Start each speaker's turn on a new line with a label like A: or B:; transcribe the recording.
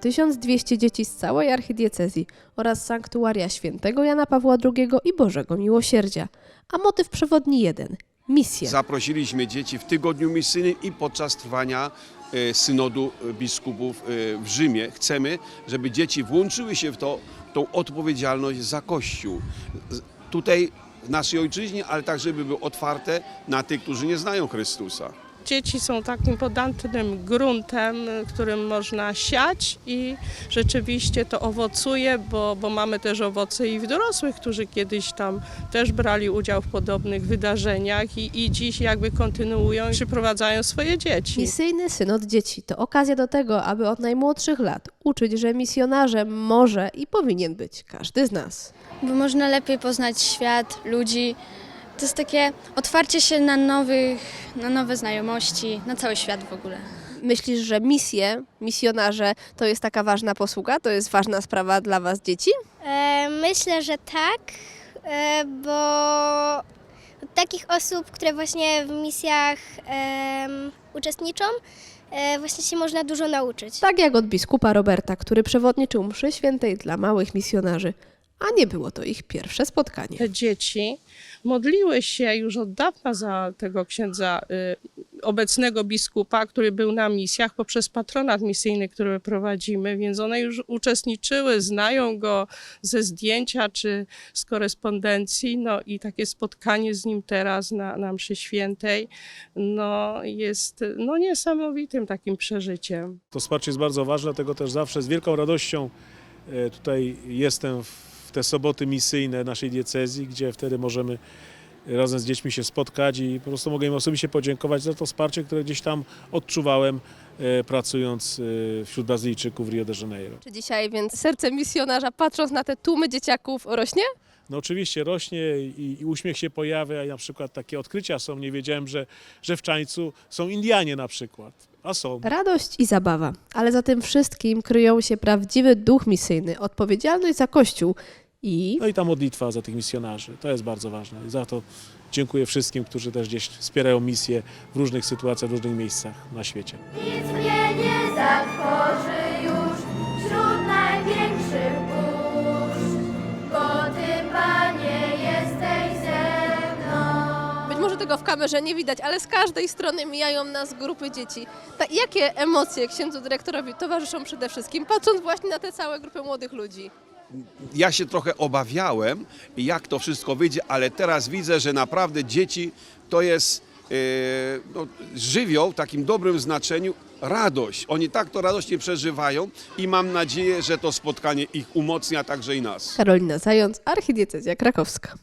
A: 1200 dzieci z całej archidiecezji oraz sanktuaria świętego Jana Pawła II i Bożego Miłosierdzia. A motyw przewodni jeden – misja.
B: Zaprosiliśmy dzieci w tygodniu misyjnym i podczas trwania e, synodu e, biskupów e, w Rzymie. Chcemy, żeby dzieci włączyły się w to, tą odpowiedzialność za Kościół. Tutaj w naszej ojczyźnie, ale tak, żeby były otwarte na tych, którzy nie znają Chrystusa.
C: Dzieci są takim podatnym gruntem, którym można siać i rzeczywiście to owocuje, bo, bo mamy też owoce i w dorosłych, którzy kiedyś tam też brali udział w podobnych wydarzeniach i, i dziś jakby kontynuują i przyprowadzają swoje dzieci.
A: Misyjny synod dzieci to okazja do tego, aby od najmłodszych lat uczyć, że misjonarzem może i powinien być każdy z nas.
D: bo można lepiej poznać świat, ludzi. To jest takie otwarcie się na, nowych, na nowe znajomości, na cały świat w ogóle.
A: Myślisz, że misje, misjonarze to jest taka ważna posługa, to jest ważna sprawa dla was dzieci?
E: E, myślę, że tak, e, bo od takich osób, które właśnie w misjach em, uczestniczą, e, właśnie się można dużo nauczyć.
A: Tak jak od biskupa Roberta, który przewodniczył mszy świętej dla małych misjonarzy, a nie było to ich pierwsze spotkanie.
C: Te dzieci modliły się już od dawna za tego księdza y, obecnego biskupa, który był na misjach poprzez patronat misyjny, który prowadzimy, więc one już uczestniczyły, znają go ze zdjęcia czy z korespondencji, no i takie spotkanie z nim teraz na, na mszy świętej, no jest no niesamowitym takim przeżyciem.
F: To wsparcie jest bardzo ważne, dlatego też zawsze z wielką radością e, tutaj jestem w te soboty misyjne naszej diecezji, gdzie wtedy możemy razem z dziećmi się spotkać i po prostu mogę im osobiście podziękować za to wsparcie, które gdzieś tam odczuwałem e, pracując e, wśród Brazylijczyków w Rio de Janeiro.
A: Czy dzisiaj więc serce misjonarza, patrząc na te tłumy dzieciaków, rośnie?
F: No oczywiście rośnie i, i uśmiech się pojawia i na przykład takie odkrycia są, nie wiedziałem, że, że w Czańcu są Indianie na przykład, a są.
A: Radość i zabawa, ale za tym wszystkim kryją się prawdziwy duch misyjny, odpowiedzialność za Kościół i
F: No i ta modlitwa za tych misjonarzy, to jest bardzo ważne. I za to dziękuję wszystkim, którzy też gdzieś wspierają misję w różnych sytuacjach, w różnych miejscach na świecie.
G: Nic mnie nie zatworzy już wśród największych burz, bo Ty, Panie, jesteś ze mną.
A: Być może tego w kamerze nie widać, ale z każdej strony mijają nas grupy dzieci. Ta, jakie emocje księdzu dyrektorowi towarzyszą przede wszystkim, patrząc właśnie na te całe grupy młodych ludzi?
B: Ja się trochę obawiałem, jak to wszystko wyjdzie, ale teraz widzę, że naprawdę dzieci to jest e, no, żywioł w takim dobrym znaczeniu, radość. Oni tak to radośnie przeżywają i mam nadzieję, że to spotkanie ich umocnia także i nas.
A: Karolina Zając, Archidiecezja Krakowska.